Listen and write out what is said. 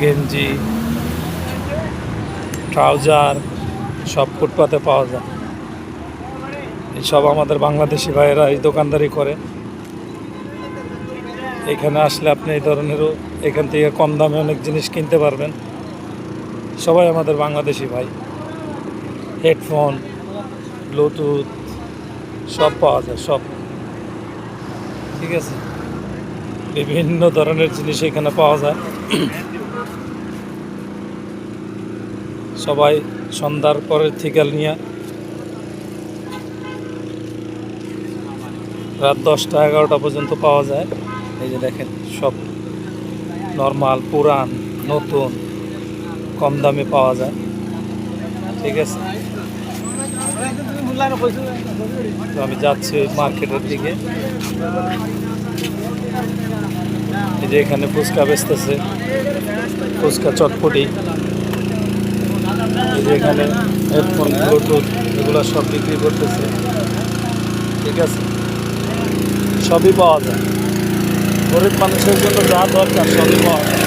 গেঞ্জি, ট্রাউজার, সব ফুটপাতে পাওয়া যায়। সব আমাদের বাংলাদেশি ভাইয়েরা এই দোকানদারি করে। এখানে আসলে আপনি এই ধরনেরও এখান থেকে কম দামে অনেক জিনিস কিনতে পারবেন। সবাই আমাদের বাংলাদেশি ভাই। হেডফোন, ব্লুটুথ, সব পাওয়া যায়, সব। ঠিক আছে? বিভিন্ন ধরনের জিনিস এখানে পাওয়া যায়। সবাই সন্ধ্যার পরে থেকে নিয়ে রাত দশটা, এগারোটা পর্যন্ত পাওয়া যায়। এই যে দেখেন, সব নর্মাল, পুরান, নতুন, কম দামে পাওয়া যায়। ঠিক আছে? তো আমি যাচ্ছি মার্কেটের দিকে। এই যে এখানে ফুচকা বেচতেছে, ফুচকা চটপটি। এখানে হেডফোন ব্লুটুথ এগুলো সব বিক্রি করতেছে। ঠিক আছে? সবই পাওয়া যায়। গরিব মানুষের জন্য যা দরকার সবই পাওয়া যায়।